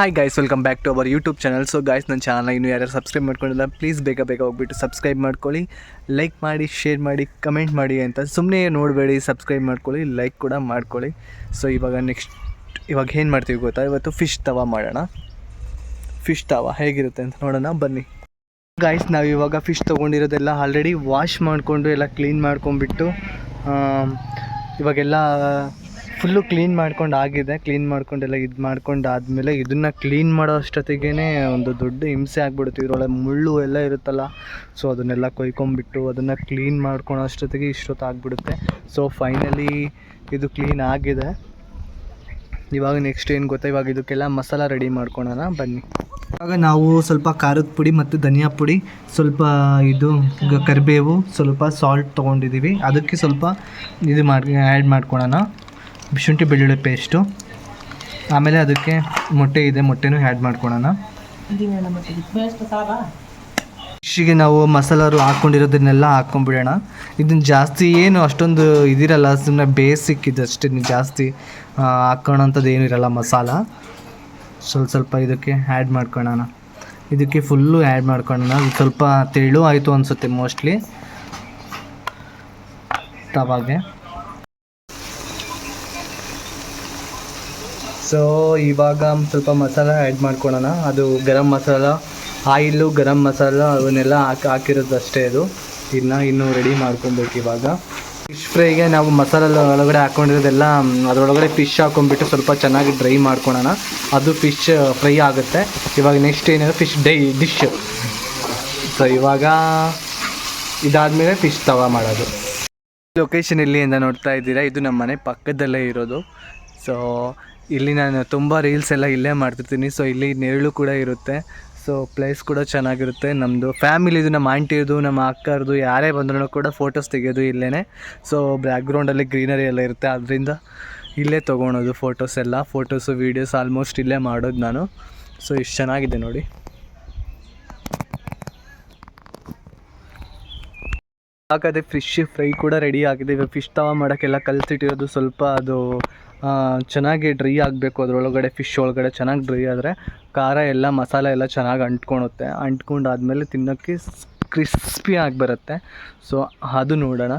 Hi guys welcome back to our YouTube channel so guys ನನ್ನ channel ಇನ್ನು ಯಾರು subscribe ಮಾಡ್ಕೊಂಡಿಲ್ಲ ಪ್ಲೀಸ್ ಬೇಗ ಬೇಗ ಹೋಗ್ಬಿಟ್ಟು ಸಬ್ಸ್ಕ್ರೈಬ್ ಮಾಡ್ಕೊಳ್ಳಿ ಲೈಕ್ ಮಾಡಿ ಶೇರ್ ಮಾಡಿ ಕಮೆಂಟ್ ಮಾಡಿ ಅಂತ. ಸುಮ್ಮನೆ ನೋಡಬೇಡಿ ಸಬ್ಸ್ಕ್ರೈಬ್ ಮಾಡ್ಕೊಳ್ಳಿ ಲೈಕ್ ಕೂಡ ಮಾಡ್ಕೊಳ್ಳಿ. ಸೊ ಇವಾಗ ನೆಕ್ಸ್ಟ್ ಇವಾಗ ಏನು ಮಾಡ್ತೀವಿ ಗೊತ್ತಾ? ಇವತ್ತು ಫಿಶ್ ತವಾ ಮಾಡೋಣ. ಫಿಶ್ ತವಾ ಹೇಗಿರುತ್ತೆ ಅಂತ ನೋಡೋಣ, ಬನ್ನಿ. ಗಾಯ್ಸ್ ನಾವು ಇವಾಗ ಫಿಶ್ ತೊಗೊಂಡಿರೋದೆಲ್ಲ ಆಲ್ರೆಡಿ ವಾಶ್ ಮಾಡಿಕೊಂಡು, ಎಲ್ಲ ಕ್ಲೀನ್ ಮಾಡ್ಕೊಂಡ್ಬಿಟ್ಟು ಇವಾಗೆಲ್ಲ ಫುಲ್ಲು ಕ್ಲೀನ್ ಮಾಡ್ಕೊಂಡು ಆಗಿದೆ. ಕ್ಲೀನ್ ಮಾಡ್ಕೊಂಡೆಲ್ಲ ಇದು ಮಾಡ್ಕೊಂಡು ಆದಮೇಲೆ ಇದನ್ನು ಕ್ಲೀನ್ ಮಾಡೋ ಅಷ್ಟೊತ್ತಿಗೆ ಒಂದು ದೊಡ್ಡ ಹಿಂಸೆ ಆಗ್ಬಿಡುತ್ತೆ. ಇದರೊಳಗೆ ಮುಳ್ಳು ಎಲ್ಲ ಇರುತ್ತಲ್ಲ, ಸೊ ಅದನ್ನೆಲ್ಲ ಕೊಯ್ಕೊಂಬಿಟ್ಟು ಅದನ್ನು ಕ್ಲೀನ್ ಮಾಡ್ಕೊಳೋ ಅಷ್ಟೊತ್ತಿಗೆ ಇಷ್ಟೊತ್ತು ಆಗಿಬಿಡುತ್ತೆ. ಸೊ ಫೈನಲಿ ಇದು ಕ್ಲೀನ್ ಆಗಿದೆ. ಇವಾಗ ನೆಕ್ಸ್ಟ್ ಏನು ಗೊತ್ತಾ? ಇವಾಗ ಇದಕ್ಕೆಲ್ಲ ಮಸಾಲ ರೆಡಿ ಮಾಡ್ಕೊಳೋಣ. ಬನ್ನಿ. ಇವಾಗ ನಾವು ಸ್ವಲ್ಪ ಖಾರದ ಪುಡಿ ಮತ್ತು ಧನಿಯಾ ಪುಡಿ, ಸ್ವಲ್ಪ ಇದು ಕರಿಬೇವು, ಸ್ವಲ್ಪ ಸಾಲ್ಟ್ ತೊಗೊಂಡಿದ್ದೀವಿ. ಅದಕ್ಕೆ ಸ್ವಲ್ಪ ಇದು ಮಾಡಿ ಆ್ಯಡ್ ಮಾಡ್ಕೊಳೋಣ. ಶುಂಠಿ ಬೆಳ್ಳುಳ್ಳಿ ಪೇಸ್ಟು ಆಮೇಲೆ ಅದಕ್ಕೆ ಮೊಟ್ಟೆ ಇದೆ, ಮೊಟ್ಟೆನೂ ಆ್ಯಡ್ ಮಾಡ್ಕೊಳೋಣ. ಫಿಶ್ಶಿಗೆ ನಾವು ಮಸಾಲಾರು ಹಾಕ್ಕೊಂಡಿರೋದನ್ನೆಲ್ಲ ಹಾಕ್ಕೊಂಡ್ಬಿಡೋಣ ಇದನ್ನ ಜಾಸ್ತಿ ಏನು ಅಷ್ಟೊಂದು ಇದಿರಲ್ಲ ಸುಮ್ಮನೆ ಬೇಸಿಕ್ ಇದು ಅಷ್ಟೇ ಜಾಸ್ತಿ ಹಾಕೋಣಂಥದ್ದು ಏನು ಇರಲ್ಲ ಮಸಾಲ. ಸ್ವಲ್ಪ ಸ್ವಲ್ಪ ಇದಕ್ಕೆ ಆ್ಯಡ್ ಮಾಡ್ಕೊಳ್ಳೋಣ ಇದಕ್ಕೆ ಫುಲ್ಲು ಆ್ಯಡ್ ಮಾಡ್ಕೊಳ್ಳೋಣ ಸ್ವಲ್ಪ ತೆಳು ಆಯಿತು ಅನಿಸುತ್ತೆ ಮೋಸ್ಟ್ಲಿ ತವಾಗೆ. ಸೊ ಇವಾಗ ಸ್ವಲ್ಪ ಮಸಾಲ ಆ್ಯಡ್ ಮಾಡ್ಕೊಳ್ಳೋಣ ಅದು ಗರಂ ಮಸಾಲ ಆಯಿಲು ಗರಂ ಮಸಾಲ ಅವನ್ನೆಲ್ಲ ಹಾಕಿ ಹಾಕಿರೋದು ಅಷ್ಟೇ ಅದು. ಇನ್ನು ಇನ್ನೂ ರೆಡಿ ಮಾಡ್ಕೊಬೇಕು ಇವಾಗ. ಫಿಶ್ ಫ್ರೈಗೆ ನಾವು ಮಸಾಲ ಒಳಗಡೆ ಹಾಕ್ಕೊಂಡಿರೋದೆಲ್ಲ ಅದರೊಳಗಡೆ ಫಿಶ್ ಹಾಕೊಂಡ್ಬಿಟ್ಟು ಸ್ವಲ್ಪ ಚೆನ್ನಾಗಿ ಡ್ರೈ ಮಾಡ್ಕೊಳೋಣ. ಅದು ಫಿಶ್ ಫ್ರೈ ಆಗುತ್ತೆ. ಇವಾಗ ನೆಕ್ಸ್ಟ್ ಏನಿದೆ? ಫಿಶ್ ಡೈ ಡಿಶ್ ಸೊ ಇವಾಗ ಇದಾದಮೇಲೆ ಫಿಶ್ ತವಾ ಮಾಡೋದು. ಲೊಕೇಶನ್ ಇಲ್ಲಿ ನೋಡ್ತಾ ಇದ್ದೀರಾ? ಇದು ನಮ್ಮ ಮನೆ ಪಕ್ಕದಲ್ಲೇ ಇರೋದು. ಸೊ ಇಲ್ಲಿ ನಾನು ತುಂಬ ರೀಲ್ಸ್ ಎಲ್ಲ ಇಲ್ಲೇ ಮಾಡ್ತಿರ್ತೀನಿ. ಸೊ ಇಲ್ಲಿ ನೆರಳು ಕೂಡ ಇರುತ್ತೆ. ಸೊ ಪ್ಲೇಸ್ ಕೂಡ ಚೆನ್ನಾಗಿರುತ್ತೆ. ನಮ್ಮದು ಫ್ಯಾಮಿಲಿದು ನಮ್ಮ ಆಂಟಿಯದು ನಮ್ಮ ಅಕ್ಕರದು, ಯಾರೇ ಬಂದ್ರೂ ಕೂಡ ಫೋಟೋಸ್ ತೆಗೆಯೋದು ಇಲ್ಲೇ ಸೊ ಬ್ಯಾಕ್ಗ್ರೌಂಡಲ್ಲಿ ಗ್ರೀನರಿ ಎಲ್ಲ ಇರುತ್ತೆ. ಅದರಿಂದ ಇಲ್ಲೇ ತೊಗೊಳೋದು ಫೋಟೋಸ್ ಎಲ್ಲ. ಫೋಟೋಸು ವೀಡಿಯೋಸ್ ಆಲ್ಮೋಸ್ಟ್ ಇಲ್ಲೇ ಮಾಡೋದು ನಾನು. ಸೊ ಇಷ್ಟು ಚೆನ್ನಾಗಿದೆ ನೋಡಿ. ಹಾಗಾದರೆ ಫಿಶ್ ಫ್ರೈ ಕೂಡ ರೆಡಿ ಆಗಿದೆ. ಇವಾಗ ಫಿಶ್ ತವಾ ಮಾಡೋಕ್ಕೆಲ್ಲ ಕಲಿಸಿಟ್ಟಿರೋದು ಸ್ವಲ್ಪ ಅದು ಚೆನ್ನಾಗಿ ಡ್ರೈ ಆಗಬೇಕು ಅದರೊಳಗಡೆ ಫಿಶ್ ಒಳಗಡೆ ಚೆನ್ನಾಗಿ ಡ್ರೈ ಆದರೆ ಖಾರ ಎಲ್ಲ, ಮಸಾಲೆ ಎಲ್ಲ ಚೆನ್ನಾಗಿ ಅಂಟ್ಕೊಳುತ್ತೆ. ಅಂಟ್ಕೊಂಡಾದ್ಮೇಲೆ ತಿನ್ನೋಕ್ಕೆ ಕ್ರಿಸ್ಪಿ ಆಗಿ ಬರುತ್ತೆ. ಸೊ ಅದು ನೋಡೋಣ.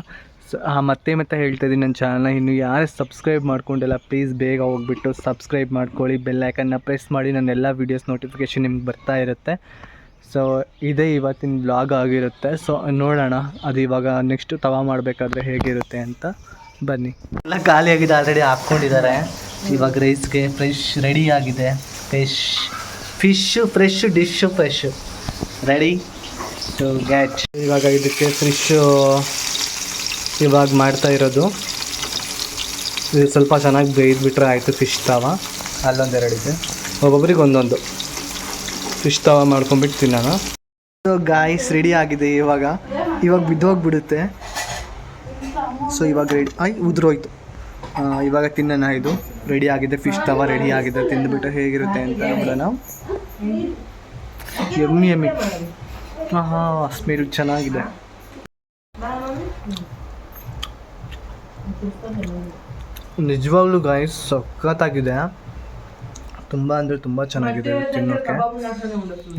ಸೊ ಮತ್ತೆ ಮತ್ತೆ ಹೇಳ್ತಾ ಇದ್ದೀನಿ ನನ್ನ ಚಾನಲ್ನ ಇನ್ನು ಯಾರು ಸಬ್ಸ್ಕ್ರೈಬ್ ಮಾಡ್ಕೊಂಡಿಲ್ಲ ಪ್ಲೀಸ್ ಬೇಗ ಹೋಗ್ಬಿಟ್ಟು ಸಬ್ಸ್ಕ್ರೈಬ್ ಮಾಡ್ಕೊಳ್ಳಿ. ಬೆಲ್ ಐಕನ್ನ ಪ್ರೆಸ್ ಮಾಡಿ. ನನ್ನ ಎಲ್ಲ ವೀಡಿಯೋಸ್ ನೋಟಿಫಿಕೇಷನ್ ನಿಮ್ಗೆ ಬರ್ತಾ ಇರುತ್ತೆ. ಸೊ ಇದೇ ಇವತ್ತಿನ ಬ್ಲಾಗ್ ಆಗಿರುತ್ತೆ. ಸೊ ನೋಡೋಣ. ಅದು ಇವಾಗ ನೆಕ್ಸ್ಟ್ ತವಾ ಮಾಡಬೇಕಾದ್ರೆ ಹೇಗಿರುತ್ತೆ ಅಂತ. ಬನ್ನಿ. ಎಲ್ಲ ಖಾಲಿಯಾಗಿದೆ ಆಲ್ರೆಡಿ ಹಾಕ್ಕೊಂಡಿದ್ದಾರೆ. ಇವಾಗ ರೈಸ್ಗೆ ಫ್ರೆಶ್ ರೆಡಿ ಆಗಿದೆ. Fish fish fresh dish fresh ready to catch ಇವಾಗ ಇದಕ್ಕೆ ಫಿಶ್ಶು ಇವಾಗ ಮಾಡ್ತಾ ಇರೋದು. ಇದು ಸ್ವಲ್ಪ ಚೆನ್ನಾಗಿ ಬೇಯ್ದುಬಿಟ್ರೆ ಆಯಿತು ಫಿಶ್ ತಾವ. ಅಲ್ಲೊಂದೆರಡಿದೆ ಒಬ್ಬೊಬ್ರಿಗೆ ಒಂದೊಂದು. ಫಿಶ್ ತವ ಮಾಡ್ಕೊಂಡ್ಬಿಟ್ಟು ತಿನ್ನೋಣ ಗಾಯ್ಸ್ ರೆಡಿ ಆಗಿದೆ ಇವಾಗ. ಇವಾಗ ಬಿದ್ದೋಗ್ಬಿಡುತ್ತೆ. ಸೊ ಇವಾಗ ರೆಡಿ ಆಯ್ ಉದುರೋಯ್ತು. ಇವಾಗ ತಿನ್ನೋಣ ಇದು. ರೆಡಿ ಆಗಿದೆ ಫಿಶ್ ತವ ರೆಡಿ ಆಗಿದೆ. ತಿಂದುಬಿಟ್ಟು ಹೇಗಿರುತ್ತೆ ಅಂತ ನೋಡೋಣ. ಎಮ್ಮಿ ಎಮ್ಮಿ ಹಾಂ ಹಾಂ ಸ್ಮೆಲ್ ಚೆನ್ನಾಗಿದೆ. ನಿಜವಾಗ್ಲೂ ಗಾಯ್ಸ್ ಸಖತ್ತಾಗಿದೆ. ತುಂಬ ಅಂದರೆ ತುಂಬ ಚೆನ್ನಾಗಿದೆ ತಿನ್ನೋಕ್ಕೆ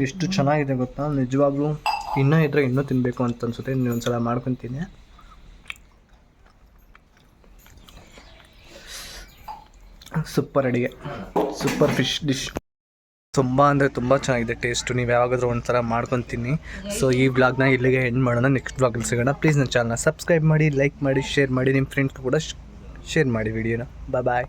ಎಷ್ಟು ಚೆನ್ನಾಗಿದೆ ಗೊತ್ತಾ? ನಿಜವಾಗ್ಲೂ ಇನ್ನೂ ಇದ್ರೆ ಇನ್ನೂ ತಿನ್ನಬೇಕು ಅಂತ ಅನ್ಸುತ್ತೆ. ಇನ್ನೊಂದು ಸಲ ಮಾಡ್ಕೊತೀನಿ. ಸೂಪರ್ ಅಡುಗೆ. Super fish dish. ತುಂಬ ಅಂದರೆ ತುಂಬ ಚೆನ್ನಾಗಿದೆ ಟೇಸ್ಟು ನೀವು ಯಾವಾಗಾದ್ರೂ ಒಂಥರ ಮಾಡ್ಕೊತೀನಿ. ಸೊ ಈ ವ್ಲಾಗ್ನ ಇಲ್ಲಿಗೆ ಎಂಡ್ ಮಾಡೋಣ. ನೆಕ್ಸ್ಟ್ ವ್ಲಾಗಲ್ಲಿ ಸಿಗೋಣ. ಪ್ಲೀಸ್ ನನ್ನ ಚಾನಲ್ನ ಸಬ್ಸ್ಕ್ರೈಬ್ ಮಾಡಿ ಲೈಕ್ ಮಾಡಿ ಶೇರ್ ಮಾಡಿ. ನಿಮ್ಮ ಫ್ರೆಂಡ್ಸ್ ಕೂಡ ಶೇರ್ ಮಾಡಿ ವಿಡಿಯೋನ ಬಾಯ್